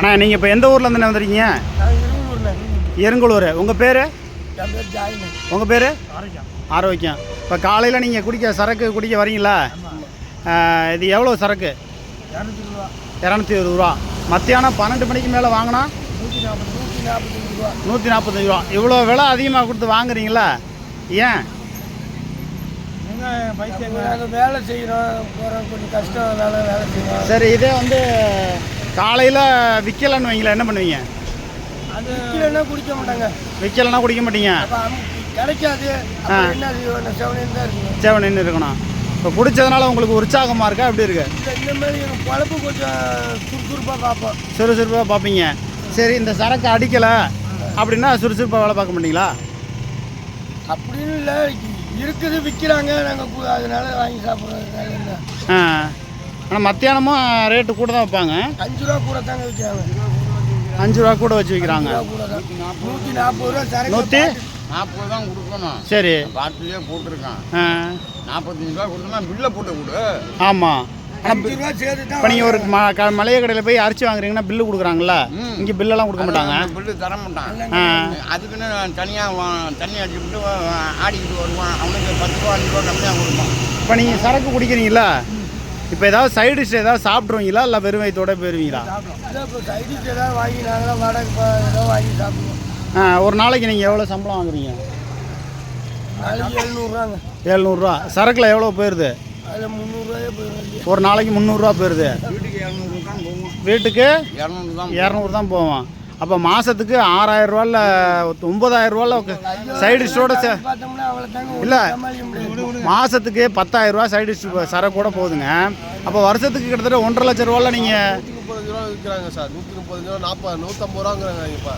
அண்ணா நீங்கள் இப்போ எந்த ஊர்லேருந்து வந்துருக்கீங்க? நான் இருங்கூர்ல எருங்குளூர். உங்கள் பேர்? உங்கள் பேர் ஆரோக்கியம் ஆரோக்கியம் இப்போ காலையில் நீங்கள் குடிக்க சரக்கு குடிக்க வரீங்களா? இது எவ்வளோ சரக்கு? இரநூத்தி ரூபா. இரநூத்தி இருபது ரூபா. மத்தியானம் பன்னெண்டு மணிக்கு மேலே வாங்கினா? நூற்றி நாற்பது நூற்றி நாற்பத்தஞ்சு ரூபா. நூற்றி நாற்பத்தஞ்சு ரூபா. இவ்வளோ விலை அதிகமாக கொடுத்து வாங்குறீங்களா? ஏன்? வேலை செய்கிறோம் கொஞ்சம் கஷ்டம். வேலை செய்கிறோம் சரி இதே வந்து காலையில் விற்கலன்னு வைங்களேன் என்ன பண்ணுவீங்க? அது குடிக்க மாட்டாங்க. விற்கலைன்னா குடிக்க மாட்டீங்க. அப்போ கிடைக்காது. செவனேன்னு இருக்கணும். இப்போ குடிச்சதுனால உங்களுக்கு உற்சாகமாக இருக்கா? எப்படி இருக்கு? இந்த மாதிரி எங்கள் பொழப்பு கொஞ்சம் சுறுசுறுப்பாக பார்ப்போம் சுறுசுறுப்பாக பார்ப்பீங்க. சரி இந்த சரக்கு அடிக்கலை அப்படின்னா சுறுசுறுப்பாக வேலை பார்க்க மாட்டீங்களா? அப்படின்னு இல்லை இருக்குது விற்கிறாங்க நாங்கள் அதனால வாங்கி சாப்பிட்றதுனால ஆனால் மத்தியானமும் ரேட்டு கூட தான் வைப்பாங்க. அஞ்சு ரூபா கூட தாங்க விற்கிறாங்க. அஞ்சு ரூபா கூட வச்சு விற்கிறாங்க. நூற்றி நாற்பது ரூபா சரக்கு நூற்றி நாற்பது தான் கொடுக்கணும். சரி. பாட்டிலே போட்டிருக்கான். நாற்பத்தஞ்சு ரூபா கொடுத்தோம்னா பில்லை போட்டு கொடு. ஆமாம் இப்போ நீங்கள் ஒரு ம க மளிகை கடையில் போய் அரிசி வாங்குறீங்கன்னா பில்லு கொடுக்குறாங்கல்ல? ம். இங்கே பில்லெல்லாம் கொடுக்க மாட்டாங்க. பில்லு தர மாட்டான் ஆ. அதுக்குன்னு தனியாக தண்ணி அடிச்சுட்டு ஆடிக்கிட்டு வருவான். அவனுக்கு பத்து ரூபா அஞ்சு ரூபா கம்மியாக கொடுப்பான். இப்போ நீங்கள் சரக்கு குடிக்கிறீங்களா இப்போ ஏதாவது சைடு டிஷ் ஏதாவது சாப்பிட்ருவீங்களா இல்லை வெறும் வயிற்றோட போயிருவீங்களா? இப்போ சைடிஷ் ஏதாவது வாங்கி நாங்களாம் வடை இப்போ ஏதோ வாங்கி சாப்பிடுவோம். ஆ ஒரு நாளைக்கு நீங்கள் எவ்வளோ சம்பளம் வாங்குறீங்க? நாளைக்கு எழுநூறுவாங்க. எழுநூறுவா. சரக்கில் எவ்வளோ போயிடுது அதில் முந்நூறுரூவாயே போயிடும் ஒரு நாளைக்கு முந்நூறுரூவா போயிடுது வீட்டுக்கு இரநூறு தான் போவோம். அப்போ மாதத்துக்கு ஆறாயிரரூவாவில் ஒம்பதாயிரரூவாவில் சைடு டிஷ்ஷோட இல்லை மாதத்துக்கு பத்தாயிரரூவா சைடு டிஷ் சரக்கு கூட போகுதுங்க. அப்போ வருஷத்துக்கு கிட்டத்தட்ட ஒன்றரை லட்ச ரூபாவில் நீங்கள் முப்பது ரூபா விற்கிறாங்க சார். நூற்றி முப்பது ரூபா நாற்பது நூற்றம்பது ரூபாங்கிறாங்க இப்போ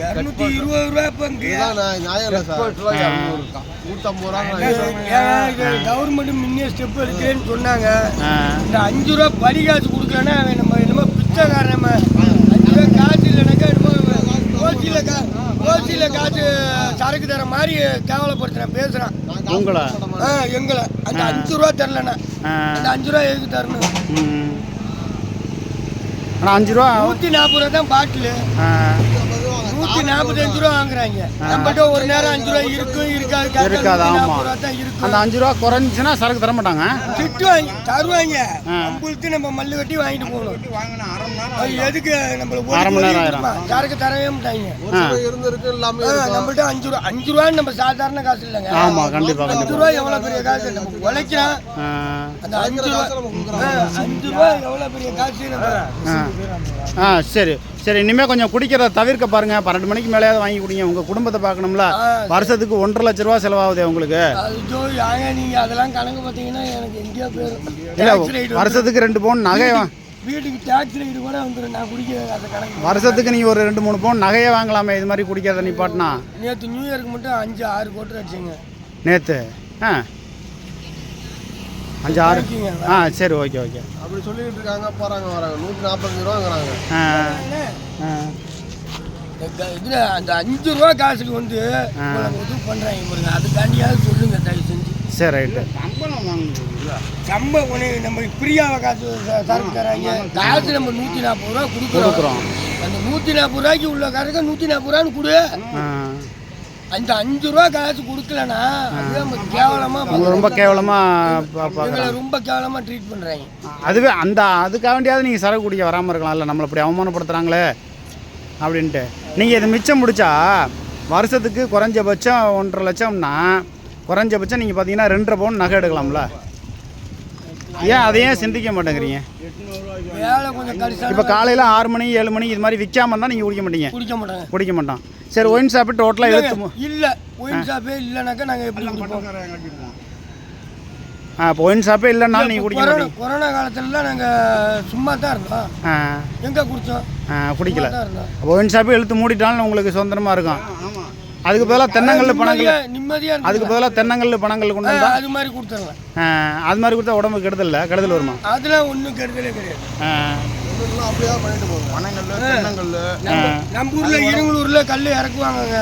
இரநூத்தி இருபது ரூபா இப்போ நியாயம் சார். நூற்றம்பது ரூபாங்கிறாங்க கவர்மெண்ட் முன்னே ஸ்டெப் எடுக்கிறேன்னு சொன்னாங்க. இந்த அஞ்சு ரூபா படி காசு கொடுக்கலன்னா நம்ம என்னமோ பிச்சைக்காரன் ரூபா காசு இல்லைனாக்கா ஓசியில் கா ஓசியில் காசு சரக்கு தர மாதிரி கேவலப்படுத்துறேன் பேசுகிறான் உங்களை? ஆ எங்களை. அந்த அஞ்சு ரூபா தரலண்ணா. அந்த அஞ்சு ரூபா எதுக்கு தரணும். ஆனால் அஞ்சு ரூபா நூற்றி நாற்பது ரூபா தான் பாட்டிலு. ஆ, நூற்றி நாற்பத்தஞ்சு ரூபா வாங்குறாங்க. நம்மகிட்ட ஒரு நேரம் அஞ்சு ரூபா இருக்கும் இருக்காது இருக்காது, நூத்தி ஆமா. நாற்பது ரூபா தான் இருக்கும். அந்த அஞ்சு ரூபா குறைஞ்சிச்சுன்னா சரக்கு தர மாட்டாங்க? திட்டுவாங்க தருவாங்க. நம்மளுக்கு நம்ம மல்லு கட்டி வாங்கிட்டு போகணும். எதுக்கு? நம்மளுக்கு அரை மணி நேரம் ஆயிரும். சரக்கு தரவே மாட்டாங்க. இருந்திருக்கு இல்லாமல் ஆ, நம்மள்ட்ட அஞ்சு ரூபா அஞ்சு ரூபான்னு நம்ம சாதாரண காசு இல்லைங்க. ஆமாம் கண்டிப்பாக அஞ்சு ரூபா எவ்வளவு பெரிய காசு? நம்ம உழைக்கிறோம் அந்த அஞ்சு ரூபா அஞ்சு ரூபா எவ்வளவு பெரிய காசு? ஆ சரி. சரி இனிமேல் கொஞ்சம் குடிக்கிறத தவிர்க்க பாருங்க. பன்னெண்டு மணிக்கு மேலேயாவது வாங்கி குடிங்க. உங்கள் குடும்பத்தை பார்க்கணும்ல. வருஷத்துக்கு ஒன்றரை லட்ச ரூபா செலவாகுதே உங்களுக்கு. ஐயோ ஏங்க நீங்க அதெல்லாம் கணக்கு பார்த்தீங்கன்னா எனக்கு எங்கேயோ போயிடும் வருஷத்துக்கு ரெண்டு பவுன் நகை வீட்டுக்கு டாக்ஸ் ரைடு கூட வந்துடும் நான் குடிக்க அந்த கணக்கு. வருஷத்துக்கு நீங்கள் ஒரு ரெண்டு மூணு பவுன் நகையே வாங்கலாமே. இது மாதிரி குடிக்கிறத நிப்பாட்டினா நேற்று நியூ இயருக்கு மட்டும் அஞ்சு ஆறு கோட்டர் அடிச்சுங்க நேற்று ஆ. அஞ்சு ஆறு. ஆ சரி ஓகே ஓகே. அப்படி சொல்லிட்டு இருக்காங்க போகிறாங்க வராங்க. நூற்றி நாற்பத்தஞ்சு ரூபாங்கிறாங்க. இதில் அந்த அஞ்சு ரூபா காசுக்கு வந்து இது பண்ணுறாங்க பாருங்க. அதுக்காண்டியாவது சொல்லுங்க தயவு செஞ்சு. சரி ரைட்டு. சம்பளம் வாங்குறீங்களா? சம்ப உனக்கு நம்ம ஃப்ரீயாக காசு சரக்கு தராங்க. காசு நம்ம நூற்றி நாற்பது ரூபா கொடுக்குறோம். அந்த நூற்றி நாற்பது ரூபாய்க்கு உள்ள காசுக்கு நூற்றி நாற்பது ரூபான்னு கொடு. அந்த அஞ்சு ரூபா காசு கொடுக்கலனா அதுவே நம்ம கேவலமாக ரொம்ப கேவலமாக ரொம்ப கேவலமாக ட்ரீட் பண்ணுறாங்க அதுவே அந்த அதுக்காக வேண்டியாவது நீங்கள் சரக்கு குடிக்க வராமல் இருக்கலாம்ல நம்மளை இப்படி அவமானப்படுத்துகிறாங்களே அப்படின்ட்டு. நீங்கள் இது மிச்சம் முடிச்சா வருஷத்துக்கு குறைஞ்சபட்சம் ஒன்றரை லட்சம்னா குறைஞ்சபட்சம் நீங்கள் பார்த்தீங்கன்னா ரெண்டரை பவுன் நகை எடுக்கலாம்ல. ஏன் அதை ஏன் சிந்திக்க மாட்டேங்கிறீங்க? இப்போ காலையில் ஆறு மணி ஏழு மணி இது மாதிரி விற்காம இருந்தால் நீங்கள் குடிக்க மாட்டீங்க? குடிக்க மாட்டாங்க. குடிக்க மாட்டோம். சரி ஒயின் ஷாப்பு டோட்டலாக இழுத்து மு- இல்ல. ஒயின் ஷாப்பே இல்லைனாக்கா நாங்கள் எப்படி குடிப்போம்? ஆ இப்போ ஒயின் ஷாப்பே இல்லைனாலும் நீங்கள் குடிக்க கொரோனா மாட்டீங்க. கொரோனா காலத்துலலாம் நாங்கள் சும்மா தான் இருந்தோம். ஆ. எங்கே குடித்தோம் ஆ குடிக்கல. ஒயின் ஷாப்பே இழுத்து மூடிட்டாலும் உங்களுக்கு சொந்தமாக இருக்கும். அதுக்கு பதிலாக தென்னங்கல் பணங்கள் நிம்மதியா- நிம்மதியா இருக்கு அதுக்கு பதிலாக தென்னங்கல் பணங்கள் கொண்டு வந்தா அது மாதிரி கொடுத்துடலாம். அது மாதிரி கொடுத்தா உடம்புக்கு கெடுதல் இல்லை கெடுதல் வருமா? அதெல்லாம் ஒன்றும் கெடுதலே கிடையாது. நம்ம ஊர்ல இருங்கலூர்ல கல் இறக்குவாங்க.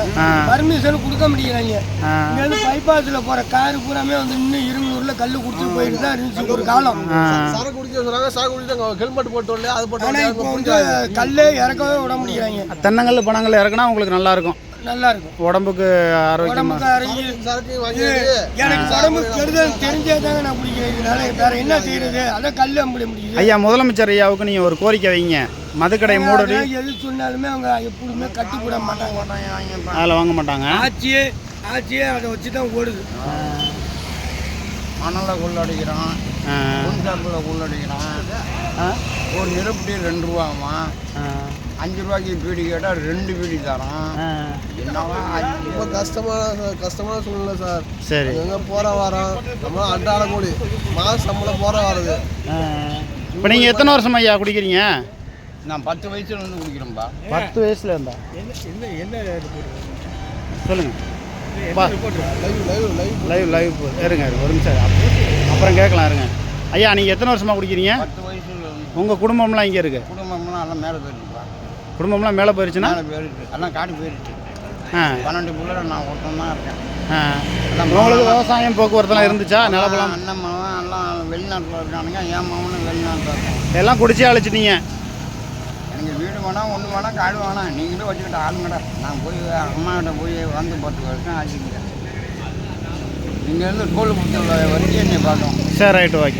பர்மிஷன் கொடுக்க மாட்டேங்கிறாங்க ஆ. இங்க வந்து பைபாஸ்ல போற காரு பூராமே வந்து இன்னும் இருங்கலூர் ஊரில் கல் குடிச்சிட்டு போயிட்டு தான் இருந்துச்சு ஒரு காலம். சரக்கு குடிக்க சொன்னாங்க சரக்கு குடிச்சிட்டு ஹெல்மெட் போட்டு வரலையா அது போட்டு இப்போ வந்து கல்லே இறக்கவே விட முடியறாங்க தென்னங்கல் பனங்கல் இறக்குனா உங்களுக்கு நல்லா இருக்கும். நல்லா இருக்கும் உடம்புக்கு வாங்கி எனக்கு உடம்பு கெடுதல் தெரிஞ்சே தாங்க நான் குடிக்கிறதுனால வேற என்ன செய்யறது அதான் கல் அம்பிட முடியுது. ஐயா முதலமைச்சர் ஐயாவுக்கு நீங்கள் ஒரு கோரிக்கை வைங்க. மதுக்கடை மூடடி எது சொன்னாலுமே அவங்க எப்பொழுதுமே கட்டி போட மாட்டாங்க. அதில் வாங்க மாட்டாங்க. ஆட்சியே ஆட்சியே அதை வச்சு தான் ஓடுது. மணலை கொள்ளடிக்கிறான். பூஞ்சாப்பில் கொள்ளடிக்கிறான். ஒரு நெருப்படி ரெண்டு ரூபாமா அஞ்சு ரூபாய்க்கு பீடி கேட்டால் ரெண்டு பீடி தரான்? ரொம்ப கஷ்டமான கஷ்டமான சூழ்நிலை சார். சரி. எங்க போற வாரம்? நம்ம அன்றாட கூலி. மாச சம்பளம் போற வரது. இப்போ நீங்கள் எத்தனை வருஷம் ஐயா குடிக்கிறீங்க? நான் பத்து வயசுல இருந்து குடிக்கிறேன்பா. பத்து வயசுல இருந்தா. சொல்லுங்க. பா. Live live live live live இருங்க ஒரு நிமிஷம். அப்புறம் அப்புறம் கேட்கலாம் இருங்க. ஐயா நீங்கள் எத்தனை வருஷமாக குடிக்கிறீங்க? உங்கள் குடும்பம்லாம் இங்கே இருக்குது குடும்பம்லாம் எல்லாம் மேலே போயிருச்சுப்பா குடும்பம்லாம் மேலே போயிருச்சுன்னா? மேலே போயிருச்சு. எல்லாம் காடு போயிருச்சு. ஆ. பன்னெண்டு பிள்ளை நான் ஒருத்தன் தான் இருக்கேன். ஆ. உங்களுக்கு விவசாயம் போக்குவரத்துலாம் இருந்துச்சா? நிலப்பலம்? அண்ணன் மகன் எல்லாம் வெளிநாட்டில் இருக்கானுங்க. என் மகனும் வெளிநாட்டில் இருக்கான். எல்லாம் குடிச்சே அழைச்சிட்டீங்க. எனக்கு வீடு வேணாம் ஒன்று வேணாம் காடு வேணாம் நீங்களும் வச்சுக்கிட்ட ஆளுங்கடா. நான் போய் அம்மாகிட்ட போய் வந்து பத்து வருஷம் ஆச்சுங்க இங்கேருந்து ஸ்கூல் கொடுத்த வரைக்கும் என்னை பார்த்தோம் சரி ரைட்டு ஓகே.